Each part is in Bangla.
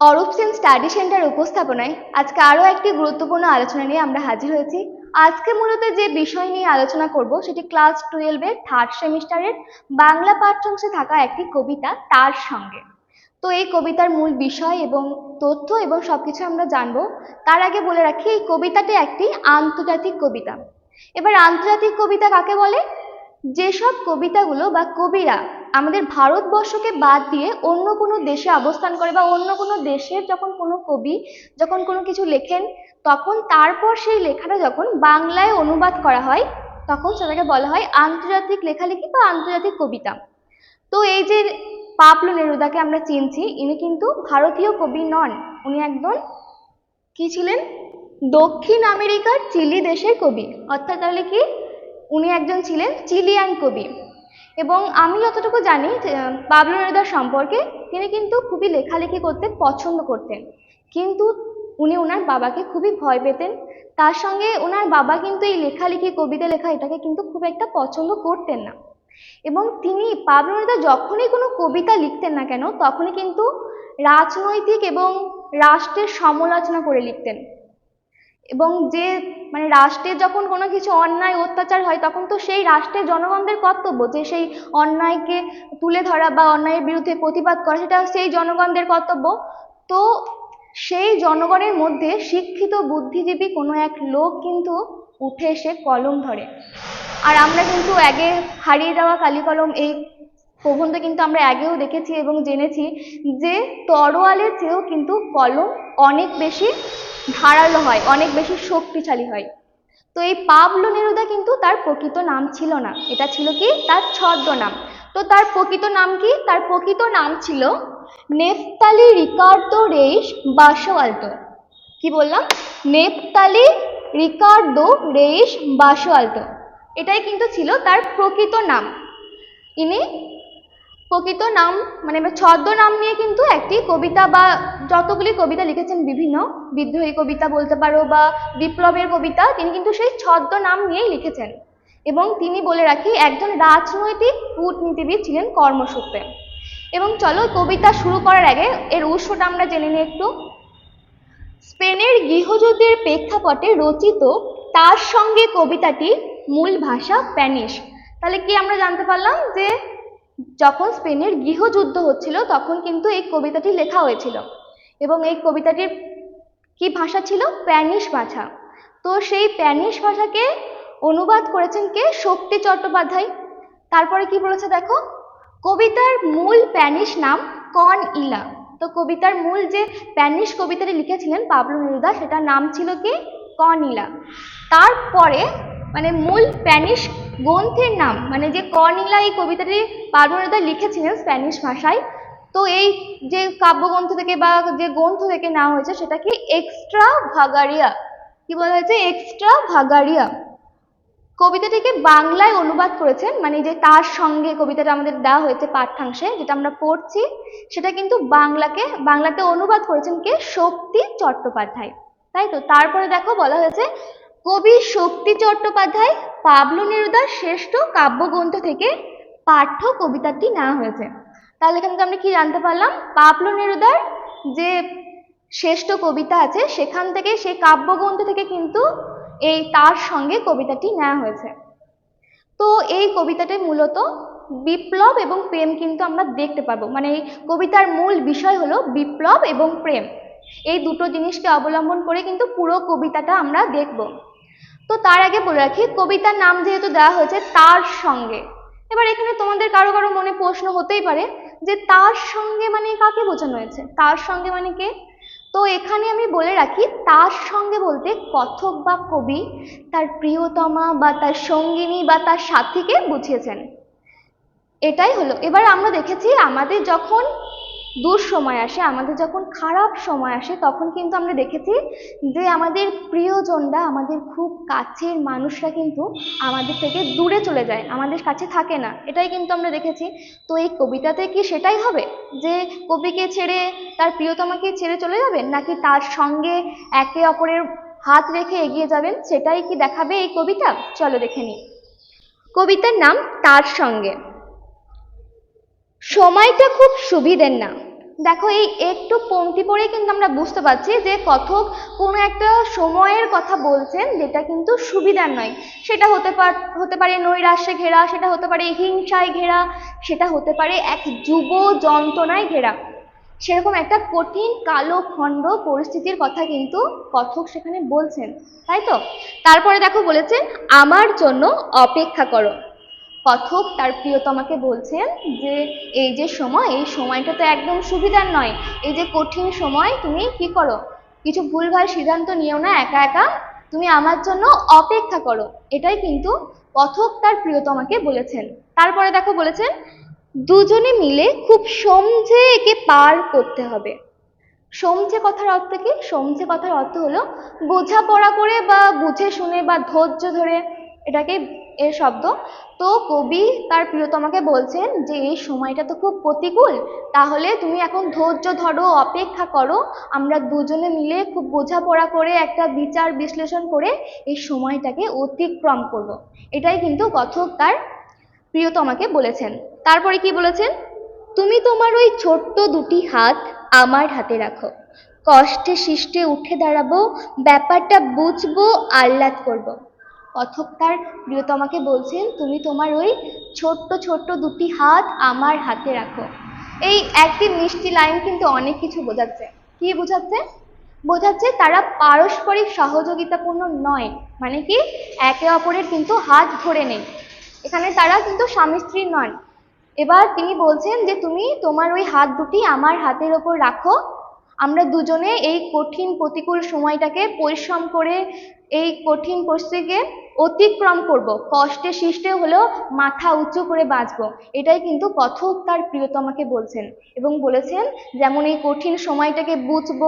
অরূপ সেন স্টাডি সেন্টার উপস্থাপনায় আজকে আরও একটি গুরুত্বপূর্ণ আলোচনা নিয়ে আমরা হাজির হয়েছি। আজকে মূলত যে বিষয় নিয়ে আলোচনা করব সেটি ক্লাস টুয়েলভের থার্ড সেমিস্টারের বাংলা পাঠ্যাংশে থাকা একটি কবিতা তার সঙ্গে। তো এই কবিতার মূল বিষয় এবং তথ্য এবং সবকিছু আমরা জানব। তার আগে বলে রাখি, এই কবিতাটি একটি আন্তর্জাতিক কবিতা। এবার আন্তর্জাতিক কবিতা কাকে বলে? যেসব কবিতাগুলো বা কবিরা আমাদের ভারতবর্ষকে বাদ দিয়ে অন্য কোনো দেশে অবস্থান করে বা অন্য কোনো দেশের যখন কোনো কবি যখন কোনো কিছু লেখেন, তখন তারপর সেই লেখাটা যখন বাংলায় অনুবাদ করা হয়, তখন সেটাকে বলা হয় আন্তর্জাতিক লেখালেখি বা আন্তর্জাতিক কবিতা। তো এই যে পাবলো নেরুদাকে আমরা চিনছি, ইনি কিন্তু ভারতীয় কবি নন, উনি একজন কি ছিলেন? দক্ষিণ আমেরিকার চিলি দেশের কবি। অর্থাৎ তাহলে কি? উনি একজন ছিলেন চিলিয়ান কবি। এবং আমি যতটুকু জানি পাবলো নেরুদার সম্পর্কে তিনি কিন্তু খুবই লেখালেখি করতে পছন্দ করতেন। কিন্তু উনি ওনার বাবাকে খুবই ভয় পেতেন। তার সঙ্গে ওনার বাবা কিন্তু এই লেখালেখি, কবিতা লেখা এটাকে কিন্তু খুব একটা পছন্দ করতেন না। এবং তিনি পাবলো নেরুদা যখনই কোনো কবিতা লিখতেন না কেন, তখনই কিন্তু রাজনৈতিক এবং রাষ্ট্রের সমালোচনা করে লিখতেন। এবং যে মানে রাষ্ট্রের যখন কোনো কিছু অন্যায়, অত্যাচার হয়, তখন তো সেই রাষ্ট্রের জনগণদের কর্তব্য যে সেই অন্যায়কে তুলে ধরা বা অন্যায়ের বিরুদ্ধে প্রতিবাদ করা, সেটা সেই জনগণদের কর্তব্য। তো সেই জনগণের মধ্যে শিক্ষিত বুদ্ধিজীবী কোনো এক লোক কিন্তু উঠে এসে কলম ধরে। আর আমরা কিন্তু আগে হারিয়ে যাওয়া কালি কলম, এই প্রবন্ধ কিন্তু আমরা আগেও দেখেছি এবং জেনেছি যে তরোয়ালের চেয়েও কিন্তু কলম অনেক বেশি ধারালো হয়, অনেক বেশি শক্তিশালী হয়। তো এই পাবলো নেরুদা কিন্তু তার প্রকৃত নাম ছিল না। এটা ছিল কি? তার ছদ্মনাম। তো তার প্রকৃত নাম কি? তার প্রকৃত নাম ছিল নেফতালি রিকার্দো রেইস বাসোয়াল্তো কি বললাম? নেফতালি রিকার্দো রেইস বাসোয়াল্তো এটাই কিন্তু ছিল তার প্রকৃত নাম। ইনি প্রকৃত নাম মানে এবার ছদ্মনাম নিয়ে কিন্তু একটি কবিতা বা যতগুলি কবিতা লিখেছেন বিভিন্ন, বিদ্রোহী কবিতা বলতে পারো বা বিপ্লবের কবিতা, তিনি কিন্তু সেই ছদ্মনাম নিয়েই লিখেছেন। এবং তিনি বলে রাখি, একজন রাজনৈতিক কূটনীতিবিদ ছিলেন কর্মসূত্রে। এবং চলো, কবিতা শুরু করার আগে এর উৎসটা আমরা জেনে নিই একটু। স্পেনের গৃহযুদ্ধের প্রেক্ষাপটে রচিত, তার সঙ্গে কবিতাটি মূল ভাষা স্প্যানিশ। তাহলে কি আমরা জানতে পারলাম যে যখন স্পেনের গৃহযুদ্ধ হচ্ছিল, তখন কিন্তু এই কবিতাটি লেখা হয়েছিল। এবং এই কবিতাটির কি ভাষা ছিল? স্প্যানিশ ভাষা। তো সেই স্প্যানিশ ভাষাকে অনুবাদ করেছেন কে? শক্তি চট্টোপাধ্যায়। তারপরে কি বলেছে দেখো? কবিতার মূল স্প্যানিশ নাম কন ইলা। তো কবিতার মূল যে স্প্যানিশ কবিতাটি লিখেছিলেন পাবলো নেরুদা, সেটার নাম ছিল কি? কন ইলা। তারপরে মানে মূল স্প্যানিশ গ্রন্থের নাম মানে যে কর্নিলা এই কবিতাটি পার্বণদা লিখেছিলেন স্প্যানিশ ভাষায়, তো এই যে কাব্যগ্রন্থ থেকে বা যে গ্রন্থ থেকে নেওয়া হয়েছে সেটা কি এক্সট্রা ভাগারিয়া কি বলা হয়েছে? এক্সট্রা ভাগারিয়া কবিতাটিকে বাংলায় অনুবাদ করেছেন মানে যে তার সঙ্গে কবিতাটা আমাদের দেওয়া হয়েছে পাঠ্যাংশে, যেটা আমরা পড়ছি, সেটা কিন্তু বাংলাকে, বাংলাতে অনুবাদ করেছেন কে? শক্তি চট্টোপাধ্যায়। তাই তো? তারপরে দেখো বলা হয়েছে কবি শক্তি চট্টোপাধ্যায়, পাবলো নেরুদার শ্রেষ্ঠ কাব্যগ্রন্থ থেকে পাঠ্য কবিতাটি নেওয়া হয়েছে। তাহলে এখান থেকে আমরা কি জানতে পারলাম? পাবলো নেরুদার যে শ্রেষ্ঠ কবিতা আছে, সেখান থেকে সেই কাব্যগ্রন্থ থেকে কিন্তু এই তার সঙ্গে কবিতাটি নেওয়া হয়েছে। তো এই কবিতাটি মূলত বিপ্লব এবং প্রেম কিন্তু আমরা দেখতে পাবো। মানে এই কবিতার মূল বিষয় হলো বিপ্লব এবং প্রেম। এই দুটো জিনিসকে অবলম্বন করে কিন্তু পুরো কবিতাটা আমরা দেখব। তো তার আগে বলে রাখি, কবিতার নাম যেহেতু দেওয়া হয়েছে তার সঙ্গে। এবার এখানে তোমাদের কারও কারও মনে প্রশ্ন হতেই পারে যে তার সঙ্গে মানে কাকে বোঝানো হয়েছে? তার সঙ্গে মানে কে? তো এখানে আমি বলে রাখি, তার সঙ্গে বলতে কথক বা কবি তার প্রিয়তমা বা তার সঙ্গিনী বা তার সাথীকে বুঝিয়েছেন। এটাই হলো। এবার আমরা দেখেছি আমাদের যখন দুঃসময় আসে, আমাদের যখন খারাপ সময় আসে, তখন কিন্তু আমরা দেখেছি যে আমাদের প্রিয়জনরা, আমাদের খুব কাছের মানুষরা কিন্তু আমাদের থেকে দূরে চলে যায়, আমাদের কাছে থাকে না। এটাই কিন্তু আমরা দেখেছি। তো এই কবিতাতে কি সেটাই হবে? যে কবিকে ছেড়ে তার প্রিয়তমাকে ছেড়ে চলে যাবেন, নাকি তার সঙ্গে একে অপরের হাত রেখে এগিয়ে যাবেন? সেটাই কি দেখাবে এই কবিতা? চলো দেখে নিই। কবিতার নাম, তার সঙ্গে। সময়টা খুব সুবিধের না। দেখো এই একটু পংক্তি পড়ে কিন্তু আমরা বুঝতে পারছি যে কথক কোনো একটা সময়ের কথা বলছেন যেটা কিন্তু সুবিধার নয়। সেটা হতে পার, হতে পারে নৈরাশ্যে ঘেরা, সেটা হতে পারে হিংসায় ঘেরা, সেটা হতে পারে এক যুব যন্ত্রণায় ঘেরা। সেরকম একটা কঠিন কালো খণ্ড পরিস্থিতির কথা কিন্তু কথক সেখানে বলছেন, তাই তো? তারপরে দেখো বলেছেন আমার জন্য অপেক্ষা করো। কথক তার প্রিয়তমাকে বলছেন যে, এই যে সময়, এই সময়টা তো একদম সুবিধার নয়। এই যে কঠিন সময়, তুমি কি করো? কিছু ভুলভাল সিদ্ধান্ত নিও না, একা একা। তুমি আমার জন্য অপেক্ষা করো। এটাই কিন্তু কথক তার প্রিয়তমাকে বলেছেন। তারপরে দেখো বলেছেন, দুজনে মিলে খুব সমঝে একে পার করতে হবে। সমঝে কথার অর্থ কি? সমঝে কথার অর্থ হলো বোঝাপড়া করে বা বুঝে শুনে বা ধৈর্য ধরে এটাকে এর শব্দ। তো কবি তার প্রিয়তমাকে বলছেন যে, এই সময়টা তো খুব প্রতিকূল। তাহলে তুমি এখন ধৈর্য ধরো, অপেক্ষা করো। আমরা দুজনে মিলে খুব বোঝাপড়া করে একটা বিচার বিশ্লেষণ করে এই সময়টাকে অতিক্রম করব। এটাই কিন্তু কথক তার প্রিয়তমাকে বলেছেন। তারপরে কি বলেছেন? তুমি তোমার ওই ছোট্ট দুটি হাত আমার হাতে রাখো। কষ্টে শিষ্টে উঠে দাঁড়াবো, ব্যাপারটা বুঝব, আহ্লাদ করব। কথক তার প্রিয়তমাকে বলছেন, তুমি তোমার ওই ছোট্ট ছোট্ট দুটি হাত আমার হাতে রাখো। এই একটি মিষ্টি লাইন কিন্তু অনেক কিছু বোঝাচ্ছে। কি বোঝাচ্ছে? বোঝাচ্ছে তারা পারস্পরিক সহযোগিতাপূর্ণ নয় মানে কি? একে অপরের কিন্তু হাত ধরে নেই। এখানে তারা কিন্তু স্বামী স্ত্রী নন এবার তিনি বলছেন যে, তুমি তোমার ওই হাত দুটি আমার হাতের ওপর রাখো আমরা দুজনে এই কঠিন প্রতিকূল সময়টাকে পরিশ্রম করে এই কঠিন পরিস্থিতিকে অতিক্রম করব। কষ্টে সৃষ্টে হলেও মাথা উঁচু করে বাঁচবো। এটাই কিন্তু কথক তার প্রিয়তমাকে বলছেন এবং বলেছেন, যেমন এই কঠিন সময়টাকে বুঝব,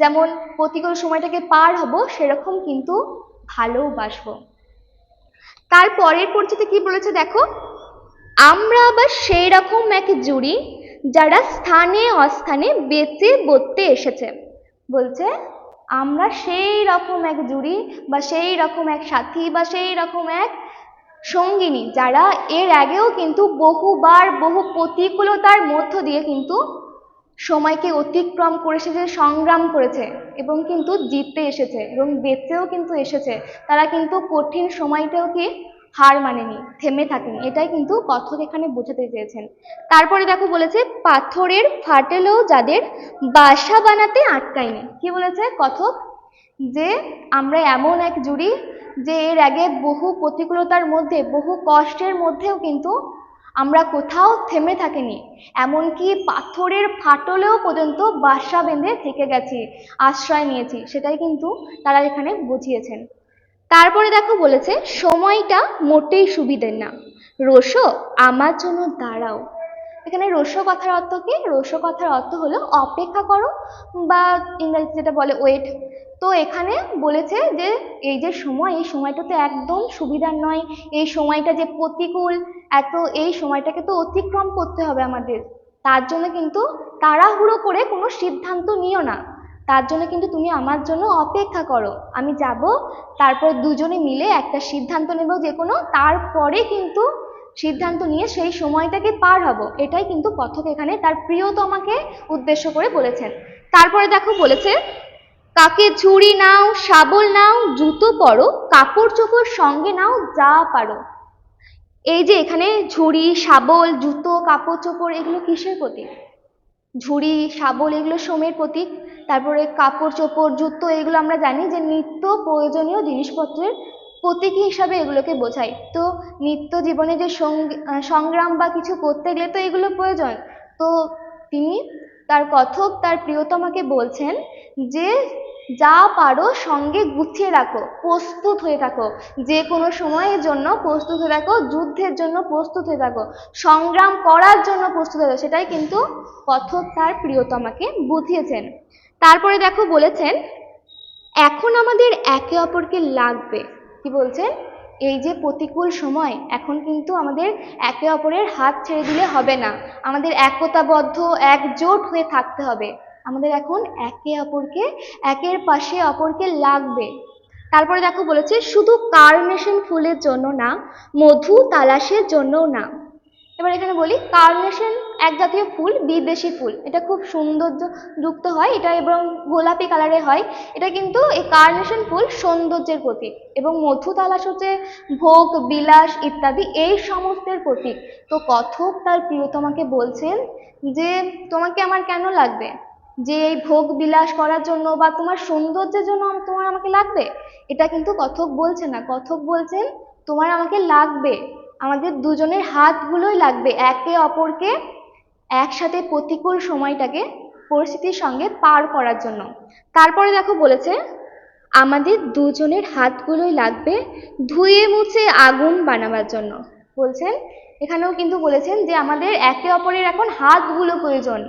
যেমন প্রতিকূল সময়টাকে পার হব, সেরকম কিন্তু ভালোবাসবো তার পরের পরিচিতি কি বলেছে দেখো? আমরা আবার সেই রকম এক জুড়ি যারা স্থানে অস্থানে বেঁচে বলতে এসেছে। বলছে, আমরা সেই রকম এক জুড়ি বা সেই রকম এক সাথী বা সেই রকম এক সঙ্গিনী যারা এর আগেও কিন্তু বহুবার বহু প্রতিকূলতার মধ্য দিয়ে কিন্তু সময়কে অতিক্রম করে এসেছে, সংগ্রাম করেছে এবং কিন্তু জিততে এসেছে এবং বেঁচেও কিন্তু এসেছে। তারা কিন্তু কঠিন সময়টাও কি হার মানেনি, থেমে থাকেনি। এটাই কিন্তু কথক এখানে বোঝাতে চেয়েছেন। তারপরে দেখো বলেছে, পাথরের ফাটেলেও যাদের বাসা বানাতে আটকায়নি। কি বলেছে কথক? যে আমরা এমন এক জুড়ি যে এর আগে বহু প্রতিকূলতার মধ্যে, বহু কষ্টের মধ্যেও কিন্তু আমরা কোথাও থেমে থাকিনি। এমনকি পাথরের ফাটলেও পর্যন্ত বাসা বেঁধে থেকে গেছি, আশ্রয় নিয়েছি। সেটাই কিন্তু তারা এখানে বুঝিয়েছেন। তারপরে দেখো বলেছে, সময়টা মোটেই সুবিধের না। রোশো আমার জন্য দাঁড়াও। এখানে রোশো কথার অর্থ কি? রোশো কথার অর্থ হলো অপেক্ষা করো বা ইংরেজিতে যেটা বলে ওয়েট তো এখানে বলেছে যে, এই যে সময়, এই সময়টা তো একদম সুবিধার নয়। এই সময়টা যে প্রতিকূল, এত এই সময়টাকে তো অতিক্রম করতে হবে আমাদের। তার জন্য কিন্তু তাড়াহুড়ো করে কোনো সিদ্ধান্ত নিও না। তার জন্য কিন্তু তুমি আমার জন্য অপেক্ষা করো। আমি যাব, তারপর দুজনে মিলে একটা সিদ্ধান্ত নেব যে কোনো, তারপরে কিন্তু সিদ্ধান্ত নিয়ে সেই সময়টাকে পার হব। এটাই কিন্তু কথক এখানে তার প্রিয় প্রিয়তমাকে উদ্দেশ্য করে বলেছেন। তারপরে দেখো বলেছে, কাকে ঝুড়ি নাও, শাবল নাও, জুতো পরো, কাপড় চোপড় সঙ্গে নাও, যা পারো। এই যে এখানে ঝুড়ি, শাবল, জুতো, কাপড় চোপড় এগুলো কিসের প্রতীক? ঝুড়ি, শাবল এগুলো শ্রমের প্রতীক। তারপরে কাপড়, চোপড়, জুতো এগুলো আমরা জানি যে নিত্য প্রয়োজনীয় জিনিসপত্রের প্রতীকী হিসাবে এগুলোকে বোঝায়। তো নিত্য জীবনে যে সংগ্রাম বা কিছু করতে গেলে তো এগুলো প্রয়োজন। তো তিনি তার কথক, তার প্রিয়তমাকে বলছেন যে, যা পারো সঙ্গে গুছিয়ে রাখো, প্রস্তুত হয়ে থাকো। যে কোনো সময়ের জন্য প্রস্তুত হয়ে থাকো, যুদ্ধের জন্য প্রস্তুত হয়ে থাকো। সংগ্রাম করার জন্য প্রস্তুত হয়ে থাকো। সেটাই কিন্তু কথক তার প্রিয়তমাকে বুঝিয়েছেন। তারপরে দেখো বলেছেন, এখন আমাদের একে অপরকে লাগবে। কি বলছেন এই যে প্রতিকূল সময়, এখন কিন্তু আমাদের একে অপরের হাত ছেড়ে দিলে হবে না। আমাদের একতাবদ্ধ, একজোট হয়ে থাকতে হবে। আমাদের এখন একে অপরকে, একের পাশে অপরকে লাগবে। তারপরে দেখো বলেছে, শুধু কার্নেশন ফুলের জন্য না, মধু তালাশের জন্যও না। এবার এখানে বলি কার্নেশন এক জাতীয় ফুল, বিদেশি ফুল। এটা খুব সৌন্দর্য যুক্ত হয়, এটা এবং গোলাপি কালারের হয়। এটা কিন্তু এই কার্নেশন ফুল সৌন্দর্যের প্রতীক এবং মধু তালাশ হচ্ছে ভোগ, বিলাস ইত্যাদি এই সমস্তের প্রতীক। তো কথক তার প্রিয়তমাকে বলছেন যে, তোমাকে আমার কেন লাগবে? যে এই ভোগ, বিলাস করার জন্য বা তোমার সৌন্দর্যের জন্য তোমার আমাকে লাগবে? এটা কিন্তু কথক বলছে না। কথক বলছেন, তোমার আমাকে লাগবে। আমাদের দুজনের হাতগুলোই লাগবে। একে অপরকে একসাথে প্রতিকূল সময়টাকে পরিস্থিতির সঙ্গে পার করার জন্য। তারপরে দেখো বলেছে, আমাদের দুজনের হাতগুলোই লাগবে ধুয়ে মুছে আগুন বানাবার জন্য। বলছেন, এখানেও কিন্তু বলেছেন যে আমাদের একে অপরের এখন হাতগুলো প্রয়োজন।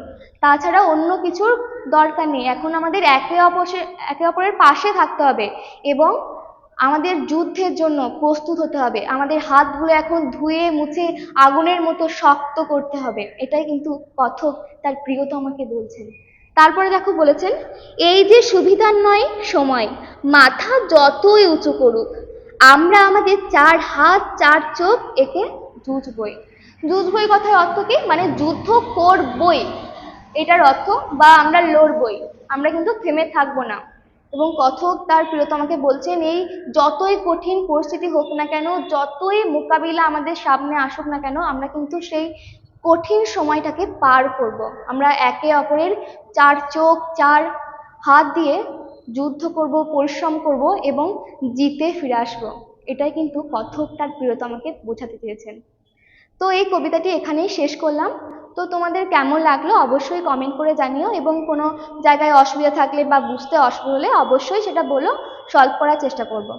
তাছাড়া অন্য কিছুর দরকার নেই। এখন আমাদের একে অপরের একে অপরের পাশে থাকতে হবে এবং আমাদের যুদ্ধের জন্য প্রস্তুত হতে হবে। আমাদের হাতগুলো এখন ধুয়ে, মুছে, আগুনের মতো শক্ত করতে হবে। এটাই কিন্তু কথক তার প্রিয়তমাকে বলছেন। তারপরে দেখো বলেছেন, এই যে সুবিধার নয় সময়, মাথা যতই উঁচু করুক, আমরা আমাদের চার হাত, চার চোখ একে জুঝবই জুঝবই কথার অর্থ কি? মানে যুদ্ধ করবই। এটার অর্থ, বা আমরা লড়বই। আমরা কিন্তু থেমে থাকব না। এবং কথক তার প্রিয়তমাকে বলছেন, এই যতই কঠিন পরিস্থিতি হোক না কেন, যতই মোকাবিলা আমাদের সামনে আসুক না কেন, আমরা কিন্তু সেই কঠিন সময়টাকে পার করব। আমরা একে অপরের চার চোখ, চার হাত দিয়ে যুদ্ধ করব, পরিশ্রম করব এবং জিতে ফিরে আসব। এটাই কিন্তু কথক তার প্রিয়তমাকে বোঝাতে চেয়েছেন। তো এই কবিতাটি এখানেই শেষ করলাম। তো তোমাদের কেমন লাগল অবশ্যই কমেন্ট করে জানিও এবং কোনো জায়গায় অসুবিধা থাকলে বা বুঝতে অসুবিধা হলে অবশ্যই সেটা বলো সলভ করার চেষ্টা করব।